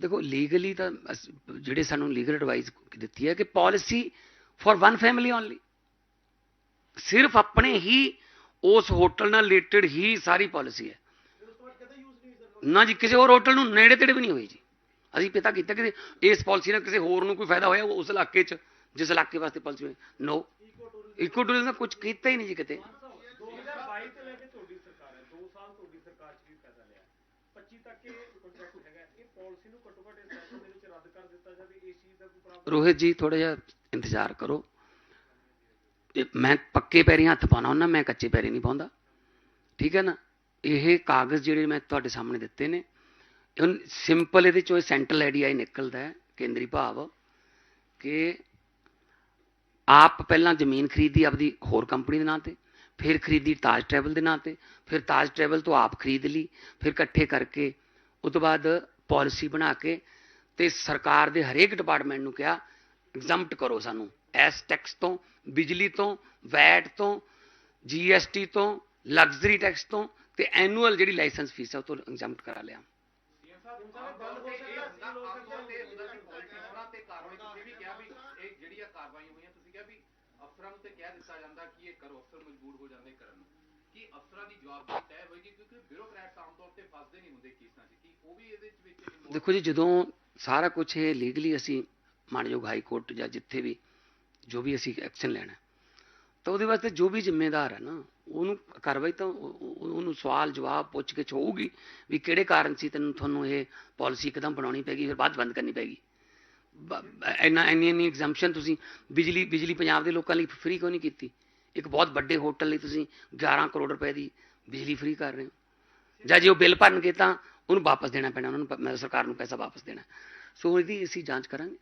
ਦੇਖੋ ਲੀਗਲੀ ਤਾਂ ਜਿਹੜੇ ਸਾਨੂੰ ਲੀਗਲ ਐਡਵਾਈਸ ਦਿੱਤੀ ਹੈ ਕਿ policy for one family only ਸਿਰਫ ਆਪਣੇ ਹੀ, ਉਸ ਹੋਟਲ ਨਾਲ ਰਿਲੇਟਡ ਹੀ ਸਾਰੀ ਪਾਲਿਸੀ ਹੈ। ਨਾ ਜੀ, ਕਿਸੇ ਹੋਰ ਹੋਟਲ ਨੂੰ ਨੇੜੇ ਤੇੜੇ ਵੀ ਨਹੀਂ ਹੋਈ ਜੀ। ਅਸੀਂ ਪਤਾ ਕੀਤਾ ਕਿ ਇਸ ਪਾਲਿਸੀ ਨਾਲ ਕਿਸੇ ਹੋਰ ਨੂੰ ਕੋਈ ਫਾਇਦਾ ਹੋਇਆ ਉਸ ਇਲਾਕੇ 'ਚ, ਜਿਸ ਇਲਾਕੇ ਵਾਸਤੇ ਪਾਲਿਸੀ ਹੋਈ। ਨੋ ਇਕੋ ਟੂਰਿਜ਼ਮ ਦਾ ਕੁਝ ਕੀਤਾ ਹੀ ਨਹੀਂ ਜੀ ਕਿਤੇ। 2022 ਤੋਂ ਲੈ ਕੇ ਤੁਹਾਡੀ ਸਰਕਾਰ ਹੈ 2 ਸਾਲ ਤੁਹਾਡੀ ਸਰਕਾਰ 'ਚ ਵੀ ਪੈਸਾ ਲਿਆ। 25 ਤੱਕ ਇਹ ਕੰਟਰੈਕਟ ਹੈਗਾ। ਪਾਲਿਸੀ ਨੂੰ ਘੱਟੋ ਘੱਟ ਇਸ ਸੈਸ਼ਨ ਦੇ ਵਿੱਚ ਰੱਦ ਕਰ ਦਿੱਤਾ ਜਾਵੇ, ਇਸ ਚੀਜ਼ ਦਾ ਕੋਈ ਪ੍ਰਾਵਧਾਨ ਰੋਹਿਤ ਜੀ ਥੋੜਾ ਜਿਹਾ ਇੰਤਜ਼ਾਰ ਕਰੋ। ਤੇ ਮੈਂ ਪੱਕੇ ਪੈਰੀਂ ਹੱਥ ਪਾਉਣਾ ਹੁੰਦਾ, ਮੈਂ ਕੱਚੇ ਪੈਰੀ ਨਹੀਂ ਪਾਉਂਦਾ। ਠੀਕ ਹੈ ਨਾ? ਇਹ ਕਾਗਜ਼ ਜਿਹੜੇ ਮੈਂ ਤੁਹਾਡੇ ਸਾਹਮਣੇ ਦਿੱਤੇ ਨੇ ਸਿੰਪਲ ਇਹਦੇ ਚੋਂ ਸੈਂਟਰਲ ਆਈਡੀਆ ਨਿਕਲਦਾ ਹੈ, ਕੇਂਦਰੀ ਭਾਵ, ਕਿ ਆਪ ਪਹਿਲਾਂ ਜ਼ਮੀਨ ਖਰੀਦੀ ਆਪਦੀ ਹੋਰ ਕੰਪਨੀ ਦੇ ਨਾਂ ਤੇ, ਫਿਰ ਖਰੀਦੀ ਤਾਜ ਟਰੈਵਲ ਦੇ ਨਾਂ ਤੇ, ਫਿਰ ਤਾਜ ਟਰੈਵਲ ਤੋਂ ਆਪ ਖਰੀਦ ਲਈ, ਫਿਰ ਇਕੱਠੇ ਕਰਕੇ, ਉਸ ਤੋਂ ਬਾਅਦ ਪਾਲਿਸੀ ਬਣਾ ਕੇ ਤੇ ਸਰਕਾਰ ਦੇ ਹਰੇਕ ਡਿਪਾਰਟਮੈਂਟ ਨੂੰ ਕਿਹਾ ਐਗਜ਼ੈਂਪਟ ਕਰੋ ਸਾਨੂੰ। ਐਸ ਟੈਕਸ ਤੋਂ, ਬਿਜਲੀ ਤੋਂ, ਵੈਟ ਤੋਂ ਜੀਐਸਟੀ ਤੋਂ ਲਗਜ਼ਰੀ ਟੈਕਸ ਤੋਂ ਤੇ ਐਨੂਅਲ ਜਿਹੜੀ ਲਾਇਸੈਂਸ ਫੀਸ ਹੈ ਉਹ ਤੋਂ ਐਗਜ਼ੈਂਪਟ ਕਰਾ ਲਿਆ। ਅਫਸਰਾਂ ਨੂੰ ਤੇ ਕਹਿ ਦਿੱਤਾ ਜਾਂਦਾ ਕਿ ਇਹ ਕਰੋ, ਅਫਸਰ ਮਜਬੂਰ ਹੋ ਜਾਂਦੇ ਕਰਨ ਨੂੰ। ਕੀ ਅਫਸਰਾਂ ਦੀ ਜਵਾਬਦਾਰੀ ਤੈਅ ਹੋਏਗੀ, ਕਿਉਂਕਿ ਬਿਊਰੋਕਰੈਟਸ ਆਮ ਤੌਰ ਤੇ ਫਸਦੇ ਨਹੀਂ ਹੁੰਦੇ ਕੇਸਾਂ 'ਚ, ਕੀ ਉਹ ਵੀ ਇਹਦੇ ਵਿੱਚ ਦੇਖੋ ਜੀ, ਜਦੋਂ ਸਾਰਾ ਕੁਝ ਇਹ ਲੀਗਲੀ ਅਸੀਂ ਮਾਨਯੋਗ ਹਾਈ ਕੋਰਟ ਜਾਂ ਜਿੱਥੇ ਵੀ ਜੋ ਵੀ ਅਸੀਂ ਐਕਸ਼ਨ ਲੈਣਾ, ਤਾਂ ਉਹਦੇ ਵਾਸਤੇ ਜੋ ਵੀ ਜ਼ਿੰਮੇਦਾਰ ਹੈ ਨਾ, ਉਹਨੂੰ ਕਾਰਵਾਈ ਤਾਂ ਉਹਨੂੰ ਸਵਾਲ ਜਵਾਬ ਪੁੱਛ ਕੇ ਹੋਊਗੀ ਵੀ ਕਿਹੜੇ ਕਾਰਨ ਸੀ ਤੈਨੂੰ ਤੁਹਾਨੂੰ ਇਹ ਪਾਲਿਸੀ ਇੱਕਦਮ ਬਣਾਉਣੀ ਪੈਗੀ ਫਿਰ ਬਾਅਦ ਬੰਦ ਕਰਨੀ ਪੈਗੀ ਇੰਨਾ, ਇੰਨੀ ਇੰਨੀ ਐਗਜ਼ੈਂਪਸ਼ਨ ਤੁਸੀਂ ਬਿਜਲੀ ਬਿਜਲੀ ਪੰਜਾਬ ਦੇ ਲੋਕਾਂ ਲਈ ਫ੍ਰੀ ਕਿਉਂ ਨਹੀਂ ਕੀਤੀ? ਇੱਕ ਬਹੁਤ ਵੱਡੇ ਹੋਟਲ ਲਈ ਤੁਸੀਂ 11 ਕਰੋੜ ਰੁਪਏ ਦੀ ਬਿਜਲੀ ਫ੍ਰੀ ਕਰ ਰਹੇ ਹੋ। ਜਾਂ ਜੇ ਉਹ ਬਿੱਲ ਭਰਨਗੇ ਤਾਂ ਉਹਨੂੰ ਵਾਪਸ ਦੇਣਾ ਪੈਣਾ, ਉਹਨਾਂ ਨੂੰ ਸਰਕਾਰ ਨੂੰ ਪੈਸਾ ਵਾਪਸ ਦੇਣਾ। ਸੋ ਇਹਦੀ ਅਸੀਂ ਜਾਂਚ ਕਰਾਂਗੇ।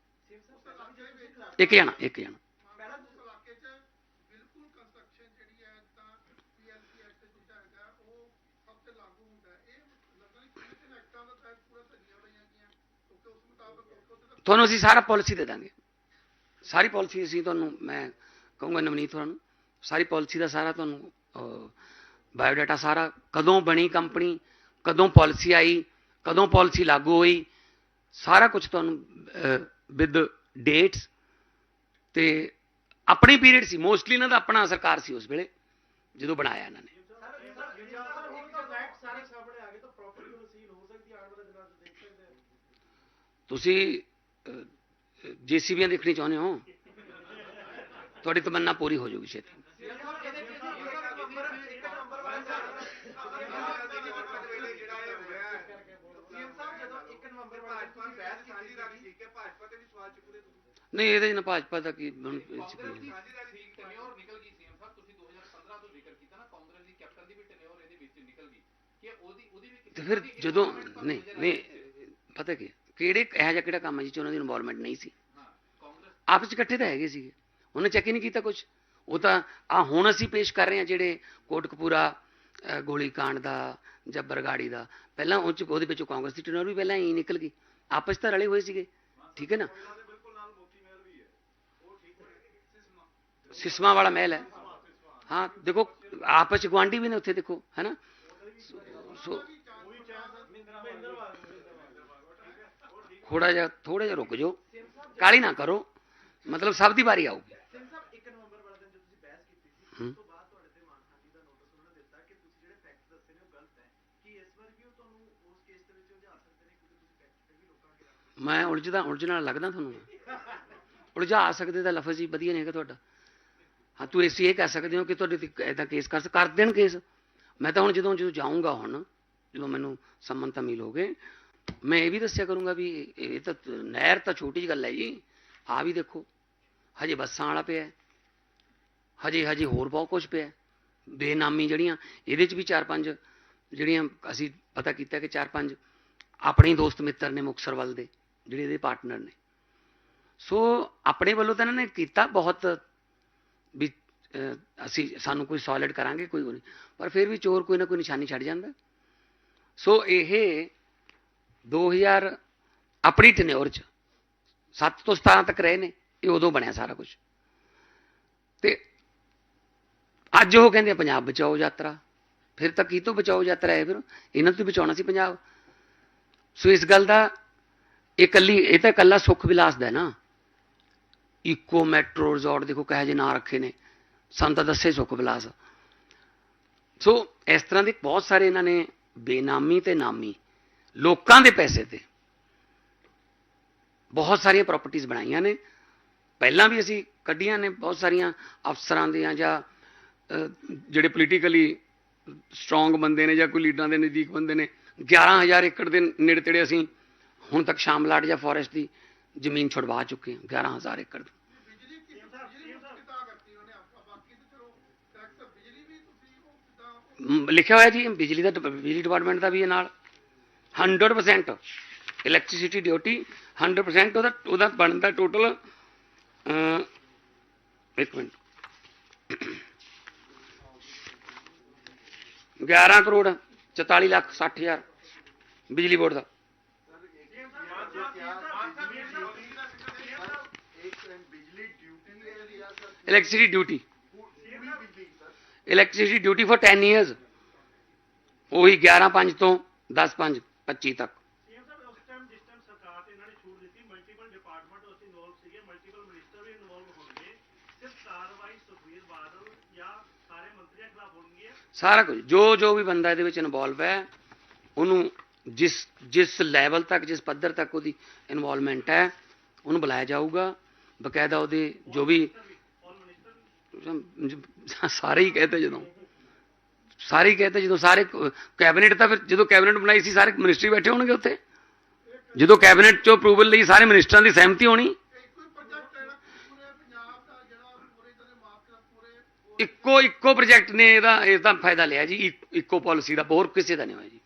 ਇੱਕ ਜਣਾ ਇੱਕ ਜਣਾ। ਤੁਹਾਨੂੰ ਅਸੀਂ ਸਾਰਾ ਪਾਲਿਸੀ ਦੇ ਦਾਂਗੇ। ਸਾਰੀ ਪਾਲਿਸੀ ਅਸੀਂ ਤੁਹਾਨੂੰ, ਮੈਂ ਕਹੂੰਗਾ ਨਵਨੀਤ ਹੋਰਾਂ ਨੂੰ। ਸਾਰੀ ਪਾਲਿਸੀ ਦਾ ਸਾਰਾ ਤੁਹਾਨੂੰ ਬਾਇਓਡਾਟਾ ਸਾਰਾ ਕਦੋਂ ਬਣੀ ਕੰਪਨੀ, ਕਦੋਂ ਪਾਲਿਸੀ ਆਈ, ਕਦੋਂ ਪਾਲਿਸੀ ਲਾਗੂ ਹੋਈ, ਸਾਰਾ ਕੁਝ ਤੁਹਾਨੂੰ ਵਿਦ ਡੇਟਸ ਤੇ ਆਪਣੀ ਪੀਰੀਅਡ ਸੀ ਮੋਸਟਲੀ ਇਹਨਾਂ ਦਾ ਆਪਣਾ ਸਰਕਾਰ ਸੀ ਉਸ ਵੇਲੇ, ਜਦੋਂ ਬਣਾਇਆ ਇਹਨਾਂ ਨੇ। ਸਾਰੇ ਸਾਹਮਣੇ ਆ ਗਏ ਤੁਸੀਂ ਜੀਸੀਬੀਆਂ ਦੇਖਣੀ ਚਾਹੁੰਦੇ ਹੋ? ਤੁਹਾਡੀ ਤਮੰਨਾ ਪੂਰੀ ਹੋ ਜਾਊਗੀ ਛੇਤੀ। ਨਹੀਂ ਇਹਦੇ 'ਚ ਨਾ ਭਾਜਪਾ ਦਾ ਕੀ ਹੁਣ ਇਹ 'ਚ ਕੀ ਹੈ। ਟੈਨਿਓਰ ਨਿਕਲ ਗਈ ਸੀਐਮ ਸਾਹਿਬ ਤੁਸੀਂ 2015 ਤੋਂ ਜ਼ਿਕਰ ਕੀਤਾ ਨਾ ਕਾਂਗਰਸ ਦੀ ਕੈਪਟਨ ਦੀ ਵੀ ਟੈਨਿਓਰ ਇਹਦੇ ਵਿੱਚ ਨਿਕਲ ਗਈ ਕਿ ਉਹਦੀ ਉਹਦੀ ਵੀ ਤੇ ਫਿਰ ਜਦੋਂ ਨਹੀਂ ਨਹੀਂ ਪਤਾ ਕੀ ਕਿਹੜੇ ਇਹੋ ਜਿਹਾ ਕਿਹੜਾ ਕੰਮ ਹੈ ਜਿਹ 'ਚ ਉਹਨਾਂ ਦੀ ਇਨਵੋਲਵਮੈਂਟ ਨਹੀਂ ਸੀ? ਆਪਸ 'ਚ ਇਕੱਠੇ ਤਾਂ ਹੈਗੇ ਸੀਗੇ। ਉਹਨੇ ਚੈੱਕ ਹੀ ਨਹੀਂ ਕੀਤਾ ਕੁਝ ਉਹ ਤਾਂ ਆ ਹੁਣ ਅਸੀਂ ਪੇਸ਼ ਕਰ ਰਹੇ ਹਾਂ ਜਿਹੜੇ ਕੋਟਕਪੂਰਾ ਅ, ਗੋਲੀ ਕਾਂਡ ਦਾ ਜਾਂ ਬਰਗਾੜੀ ਦਾ। ਪਹਿਲਾਂ ਉਹ 'ਚ ਉਹਦੇ ਵਿੱਚੋਂ ਕਾਂਗਰਸ ਦੀ ਟਨਰ ਵੀ ਪਹਿਲਾਂ ਹੀ ਨਿਕਲ ਗਈ। ਆਪਸ 'ਚ ਤਾਂ ਰਲੇ ਹੋਏ ਸੀਗੇ। ਠੀਕ ਹੈ ਨਾ? ਸਿਸਮਾ ਵਾਲਾ ਮਹਿਲ ਹੈ। ਹਾਂ ਦੇਖੋ ਆਪਸ 'ਚ ਗੁਆਂਢੀ ਵੀ ਨੇ ਉੱਥੇ ਦੇਖੋ ਹੈ ਨਾ? ਸੋ ਥੋੜਾ ਜਿਹਾ ਥੋੜਾ ਜਿਹਾ ਰੁਕ ਜਾਓ। ਕਾਲੀ ਨਾ ਕਰੋ। ਮਤਲਬ ਸਭ ਦੀ ਵਾਰੀ ਆਊਗੀ। ਮੈਂ ਉਲਝਦਾ, ਉਲਝਣ ਵਾਲਾ ਲੱਗਦਾ ਤੁਹਾਨੂੰ ਉਲਝਾ ਸਕਦੇ ਦਾ ਲਫ਼ਜ਼ ਹੀ ਵਧੀਆ ਨਹੀਂ ਹੈਗਾ ਤੁਹਾਡਾ। ਹਾਂ, ਤੂੰ ਇਸ ਇਹ ਕਹਿ ਸਕਦੇ ਹੋ ਕਿ ਤੁਹਾਡੇ ਤੇ ਐਦਾ ਕੇਸ ਕਰ ਕਰ ਦੇਣ ਕੇਸ। ਮੈਂ ਤਾਂ ਹੁਣ ਜਦੋਂ ਜਦੋਂ ਜਾਊਂਗਾ ਹੁਣ, ਜਦੋਂ ਮੈਨੂੰ ਸੰਮਨ ਤਾਂ ਮਿਲ ਹੋਗੇ ਮੈਂ ਇਹ ਵੀ ਦੱਸਿਆ ਕਰੂੰਗਾ ਵੀ ਇਹ ਤਾਂ ਨਹਿਰ ਤਾਂ ਛੋਟੀ ਜਿਹੀ ਗੱਲ ਹੈ ਜੀ। ਆ ਵੀ ਦੇਖੋ, ਹਜੇ ਬੱਸਾਂ ਵਾਲਾ ਪਿਆ ਹਜੇ ਹਜੇ ਹੋਰ ਬਹੁਤ ਕੁਝ ਪਿਆ ਬੇਨਾਮੀ ਜਿਹੜੀਆਂ, ਇਹਦੇ ਚ ਵੀ ਚਾਰ ਪੰਜ ਜਿਹੜੀਆਂ ਅਸੀਂ ਪਤਾ ਕੀਤਾ ਕਿ ਚਾਰ ਪੰਜ ਆਪਣੇ ਦੋਸਤ ਮਿੱਤਰ ਨੇ ਮੁਕਤਸਰ ਵੱਲ ਦੇ, ਜਿਹੜੇ ਇਹਦੇ ਪਾਰਟਨਰ ਨੇ। ਸੋ ਆਪਣੇ ਵੱਲੋਂ ਤਾਂ ਇਹਨਾਂ ਨੇ ਕੀਤਾ ਬਹੁਤ ਵੀ ਅਸੀਂ, ਸਾਨੂੰ ਕੋਈ ਸੋਲਿਡ ਕਰਾਂਗੇ, ਕੋਈ ਉਹ ਨਹੀਂ। ਪਰ ਫਿਰ ਵੀ ਚੋਰ ਕੋਈ ਨਾ ਕੋਈ ਨਿਸ਼ਾਨੀ ਛੱਡ ਜਾਂਦਾ। ਸੋ ਇਹ 2000 ਆਪਣੀ ਟਨਿਓਰ ਚ 7 ਤੋਂ 17 ਤੱਕ ਰਹੇ ਨੇ, ਇਹ ਉਦੋਂ ਬਣਿਆ ਸਾਰਾ ਕੁਝ ਤੇ ਅੱਜ ਉਹ ਕਹਿੰਦੇ ਪੰਜਾਬ ਬਚਾਓ ਯਾਤਰਾ। ਫਿਰ ਤਾਂ ਕੀ ਤੋਂ ਬਚਾਓ ਯਾਤਰਾ ਹੈ ਫਿਰ? ਇਹਨਾਂ ਤੋਂ ਬਚਾਉਣਾ ਸੀ ਪੰਜਾਬ। ਸੋ ਇਸ ਗੱਲ ਦਾ ਇਹ ਇਕੱਲੀ, ਇਹ ਤਾਂ ਇਕੱਲਾ ਸੁਖ ਵਿਲਾਸ ਦਾ ਨਾ। ਇਕੋ ਮੈਟਰੋ ਰਿਜ਼ੋਰਟ ਦੇਖੋ ਕਹੇ ਜੇ ਨਾਂ ਰੱਖੇ ਨੇ। ਸਾਨੂੰ ਤਾਂ ਦੱਸੇ ਸੁਖ ਵਿਲਾਸ। ਸੋ ਇਸ ਤਰ੍ਹਾਂ ਦੇ ਬਹੁਤ ਸਾਰੇ ਇਹਨਾਂ ਨੇ ਬੇਨਾਮੀ ਤੇ ਨਾਮੀ ਲੋਕਾਂ ਦੇ ਪੈਸੇ ਤੇ ਬਹੁਤ ਸਾਰੀਆਂ ਪ੍ਰਾਪਰਟੀਆਂ ਬਣਾਈਆਂ ਨੇ। ਪਹਿਲਾਂ ਵੀ ਅਸੀਂ ਕੱਢੀਆਂ ਨੇ ਬਹੁਤ ਸਾਰੀਆਂ ਅਫਸਰਾਂ ਦੀਆਂ ਜਾਂ ਜਿਹੜੇ ਪੋਲੀਟੀਕਲੀ ਸਟਰੋਂਗ ਬੰਦੇ ਨੇ ਜਾਂ ਕੋਈ ਲੀਡਰਾਂ ਦੇ ਨਜ਼ਦੀਕ ਬੰਦੇ ਨੇ 11000 ਏਕੜ ਦੇ ਨੇੜੇ ਤੇੜੇ ਅਸੀਂ ਹੁਣ ਤੱਕ ਸ਼ਾਮਲਾਟ ਜਾਂ ਫੋਰੈਸਟ ਦੀ ਜ਼ਮੀਨ ਛੁਡਵਾ ਚੁੱਕੇ ਹਾਂ 11000 ਏਕੜ ਦੀ ਲਿਖਿਆ ਹੋਇਆ ਜੀ, ਬਿਜਲੀ ਦਾ ਡਿਪ- ਬਿਜਲੀ ਡਿਪਾਰਟਮੈਂਟ ਦਾ ਵੀ ਇਹ ਨਾਲ। 100% ਇਲੈਕਟ੍ਰਿਸਿਟੀ ਡਿਊਟੀ 100% ਉਹਦਾ ਉਹਦਾ ਬਣਦਾ ਟੋਟਲ ਇੱਕ ਮਿੰਟ। 11 ਕਰੋੜ 44 ਲੱਖ 60 ਹਜ਼ਾਰ ਬਿਜਲੀ ਬੋਰਡ ਦਾ। ਬਿਜਲੀ ਡਿਊਟੀ ਹੈ ਇਲੈਕਟ੍ਰਿਸਿਟੀ ਡਿਊਟੀ ਪੂਰੀ ਬਿਜਲੀ sir electricity duty for 10 years ਉਹੀ 11 5 ਤੋਂ 10 5 25 ਤੱਕ ਸੀਐਮ ਸਾਹਿਬ ਉਸ ਟਾਈਮ ਜਿਸ ਟਾਈਮ ਸਰਕਾਰ ਤੇ ਇਹਨਾਂ ਨੇ ਛੂਟ ਦਿੱਤੀ ਮਲਟੀਪਲ ਡਿਪਾਰਟਮੈਂਟ ਉਸ ਇਨਵੋਲਵ ਸੀਗੇ ਮਲਟੀਪਲ ਮਿਨਿਸਟਰ ਵੀ ਇਨਵੋਲਵ ਹੋਣਗੇ ਸਿਰਫ ਕਾਰਵਾਈ ਸੁਖਬੀਰ ਬਾਦਲ ਜਾਂ ਸਾਰੇ ਮੰਤਰੀਆਂ ਖਿਲਾਫ ਹੋਣਗੇ ਸਾਰਾ ਕੁਝ, ਜੋ ਜੋ ਵੀ ਬੰਦਾ ਇਹਦੇ ਵਿੱਚ ਇਨਵੋਲਵ ਹੈ, ਉਹਨੂੰ ਜਿਸ ਜਿਸ ਲੈਵਲ ਤੱਕ, ਜਿਸ ਪੱਧਰ ਤੱਕ ਉਹਦੀ ਇਨਵੋਲਵਮੈਂਟ ਹੈ, ਉਹਨੂੰ ਬੁਲਾਇਆ ਜਾਊਗਾ। ਬਕਾਇਦਾ ਉਹਦੇ ਜੋ ਵੀ ਸਾਰੇ ਹੀ ਕਹਤੇ ਜਦੋਂ, ਸਾਰੇ ਹੀ ਕਹਤੇ ਜਦੋਂ, ਸਾਰੇ ਕੈਬਨਿਟ ਤਾਂ ਫਿਰ ਜਦੋਂ ਕੈਬਨਿਟ ਬਣਾਈ ਸੀ, ਸਾਰੇ ਮਿਨਿਸਟਰੀ ਬੈਠੇ ਹੋਣਗੇ ਉੱਥੇ। ਜਦੋਂ ਕੈਬਨਿਟ ਚੋਂ ਅਪਰੂਵਲ ਲਈ ਸਾਰੇ ਮਿਨਿਸਟਰਾਂ ਦੀ ਸਹਿਮਤੀ ਹੋਣੀ। ਇੱਕੋ ਇੱਕੋ ਪ੍ਰੋਜੈਕਟ ਨੇ ਇਹਦਾ ਇਹਦਾ ਫਾਇਦਾ ਲਿਆ ਜੀ, ਇੱਕੋ ਪਾਲਿਸੀ ਦਾ, ਹੋਰ ਕਿਸੇ ਦਾ ਨਹੀਂ ਹੋਇਆ ਜੀ।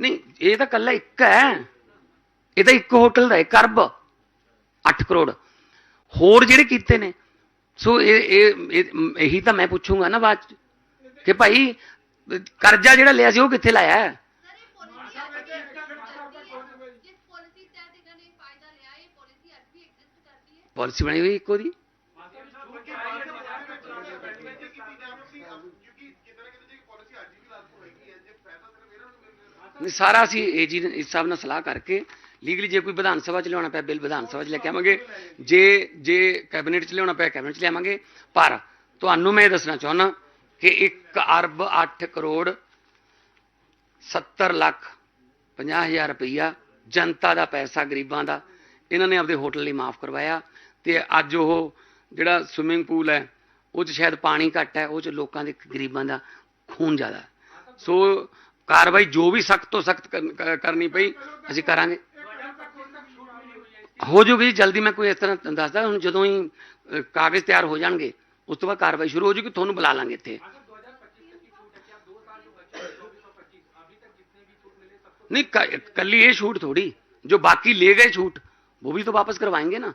ਨਹੀਂ, ਇਹ ਤਾਂ ਕੱਲਾ ਇੱਕ ਹੈ। ਇਹ ਤਾਂ ਇੱਕ ਹੋਟਲ ਦਾ ਹੈ, ਕਰਬ। 8 ਕਰੋੜ। ਹੋਰ ਜਿਹੜੇ ਕੀਤੇ ਨੇ। ਸੋ ਇਹ ਇਹ, ਇਹੀ ਤਾਂ ਮੈਂ ਪੁੱਛੂੰਗਾ ਨਾ ਬਾਅਦ ਚ। ਕਿ ਭਾਈ, ਕਰਜ਼ਾ ਜਿਹੜਾ ਲਿਆ ਸੀ, ਉਹ ਕਿੱਥੇ ਲਾਇਆ ਹੈ ਸਰ ਇਹ ਪਾਲਿਸੀ ਅੱਜ ਵੀ ਐਗਜ਼ਿਸਟ ਕਰਦੀ ਹੈ ਜਿਸ ਪਾਲਿਸੀ ਤਹਿਤ ਇਹਨਾਂ ਨੇ ਫਾਇਦਾ ਲਿਆ ਇਹ ਪਾਲਿਸੀ ਅੱਜ ਵੀ ਐਗਜ਼ਿਸਟ ਕਰਦੀ ਹੈ ਪਾਲਿਸੀ ਬਣੀ ਹੋਈ ਇੱਕੋ ਦੀ? ਨਹੀਂ, ਸਾਰਾ ਅਸੀਂ ਇਹ ਜੀ ਇਸ ਹਿਸਾਬ ਨਾਲ ਸਲਾਹ ਕਰਕੇ ਲੀਗਲੀ ਜੇ ਕੋਈ ਵਿਧਾਨ ਸਭਾ ਚ ਲਿਆਉਣਾ ਪਿਆ, ਬਿੱਲ ਵਿਧਾਨ ਸਭਾ ਚ ਲੈ ਕੇ ਆਵਾਂਗੇ। ਜੇ ਜੇ ਕੈਬਨਿਟ ਚ ਲਿਆਉਣਾ ਪਿਆ, ਕੈਬਨਿਟ ਚ ਲਿਆਵਾਂਗੇ ਪਰ ਤੁਹਾਨੂੰ ਮੈਂ ਇਹ ਦੱਸਣਾ ਚਾਹੁੰਦਾ ਕਿ 1 ਅਰਬ 8 ਕਰੋੜ 70 ਲੱਖ 50 ਹਜ਼ਾਰ ਰੁਪਈਆ ਜਨਤਾ ਦਾ ਪੈਸਾ, ਗਰੀਬਾਂ ਦਾ, ਇਹਨਾਂ ਨੇ ਆਪਦੇ ਹੋਟਲ ਲਈ ਮਾਫ ਕਰਵਾਇਆ। ਤੇ ਅੱਜ ਉਹ ਜਿਹੜਾ ਸਵਿਮਿੰਗ ਪੂਲ ਹੈ ਉਹ 'ਚ ਸ਼ਾਇਦ ਪਾਣੀ ਘੱਟ ਹੈ ਉਹ 'ਚ ਲੋਕਾਂ ਦੇ ਗਰੀਬਾਂ ਦਾ ਖੂਨ ਜ਼ਿਆਦਾ ਹੈ। ਸੋ ਕਾਰਵਾਈ ਜੋ ਵੀ ਸਖਤ ਤੋਂ ਸਖਤ ਕਰਨੀ ਪਈ ਅਸੀਂ ਕਰਾਂਗੇ ਹੋ ਜੂਗੀ ਜੀ, ਜਲਦੀ ਮੈਂ ਕੋਈ ਇਸ ਤਰ੍ਹਾਂ ਤੁਹਾਨੂੰ ਦੱਸਦਾ ਹੁਣ ਜਦੋਂ ਹੀ ਅ, ਕਾਗਜ਼ ਤਿਆਰ ਹੋ ਜਾਣਗੇ ਉਸ ਤੋਂ ਬਾਅਦ ਕਾਰਵਾਈ ਸ਼ੁਰੂ ਹੋ ਜੂਗੀ ਤੁਹਾਨੂੰ ਬੁਲਾ ਲਾਂਗੇ ਇੱਥੇ नहीं क- कल ये छूट थोड़ी जो बाकी ले गए छूट वो भी तो वापस करवाएंगे ना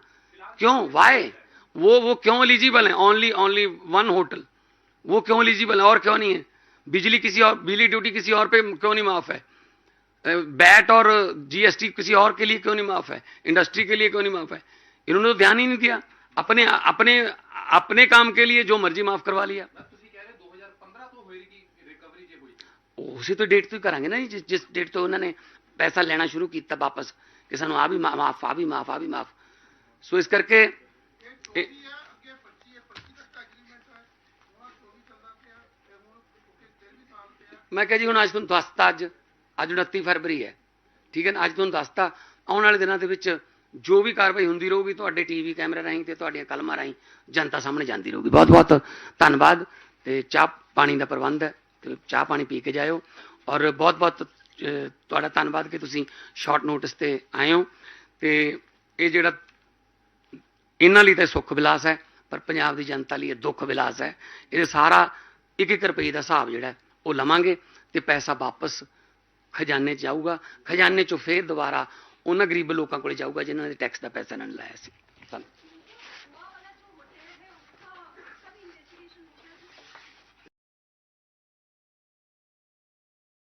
क्यों? वाई वो वो क्यों एलिजिबल है? ओनली ओनली वन होटल वो क्यों एलिजिबल है? और क्यों नहीं है? बिजली किसी और बिजली ड्यूटी किसी और पे क्यों नहीं माफ़ है? बैट और जीएसटी किसी और के लिए क्यों नहीं माफ़ है? इंडस्ट्री के लिए क्यों नहीं माफ़ है? इन्होंने तो ध्यान ही नहीं दिया। अपने अपने अपने काम के लिए जो मर्ज़ी माफ़ करवा लिया। उसी तो डेट तो करेंगे ना जिस डेट तो उन्होंने पैसा लेना शुरू किया वापस किसान आ भी माफ़ आ भी माफ़ आ भी माफ़। ਸੋ ਇਸ ਕਰਕੇ ਮੈਂ ਕਿਹਾ ਜੀ ਹੁਣ ਅੱਜ ਤੁਹਾਨੂੰ ਦੱਸਤਾ ਅੱਜ ਅੱਜ 29 ਫਰਵਰੀ ਹੈ, ਠੀਕ ਹੈ ਨਾ? ਅੱਜ ਤੁਹਾਨੂੰ ਦੱਸਤਾ, ਆਉਣ ਵਾਲੇ ਦਿਨਾਂ ਦੇ ਵਿੱਚ ਜੋ ਵੀ ਕਾਰਵਾਈ ਹੁੰਦੀ ਰਹੂਗੀ, ਤੁਹਾਡੇ ਟੀਵੀ ਕੈਮਰੇ ਰਾਹੀਂ ਤੇ ਤੁਹਾਡੀਆਂ ਕਲਮਾਂ ਰਾਹੀਂ ਜਨਤਾ ਸਾਹਮਣੇ ਜਾਂਦੀ ਰਹੂਗੀ। ਬਹੁਤ ਬਹੁਤ ਧੰਨਵਾਦ ਤੇ ਚਾਹ ਪਾਣੀ ਦਾ ਪ੍ਰਬੰਧ ਹੈ ਚਾਹ ਪਾਣੀ ਪੀ ਕੇ ਜਾਇਓ ਔਰ ਬਹੁਤ ਬਹੁਤ ਤੁਹਾਡਾ ਧੰਨਵਾਦ ਕਿ ਤੁਸੀਂ ਸ਼ਾਰਟ ਨੋਟਿਸ ਤੇ ਆਏ ਹੋ ਤੇ ਇਹ ਜਿਹੜਾ ਇਹਨਾਂ ਲਈ ਤਾਂ ਸੁੱਖ ਵਿਲਾਸ ਹੈ, ਪਰ ਪੰਜਾਬ ਦੀ ਜਨਤਾ ਲਈ ਇਹ ਦੁੱਖ ਵਿਲਾਸ ਹੈ। ਇਹ ਸਾਰਾ ਇੱਕ ਇੱਕ ਰੁਪਏ ਦਾ ਹਿਸਾਬ ਜਿਹੜਾ ਉਹ ਲਵਾਂਗੇ ਤੇ ਪੈਸਾ ਵਾਪਸ ਖਜ਼ਾਨੇ 'ਚ ਜਾਊਗਾ। ਖਜ਼ਾਨੇ 'ਚੋਂ ਫੇਰ ਦੁਬਾਰਾ ਉਹਨਾਂ ਗਰੀਬ ਲੋਕਾਂ ਕੋਲੇ ਜਾਊਗਾ ਜਿਨ੍ਹਾਂ ਨੇ ਟੈਕਸ ਦਾ ਪੈਸਾ ਇਹਨਾਂ ਨੇ ਲਾਇਆ ਸੀ।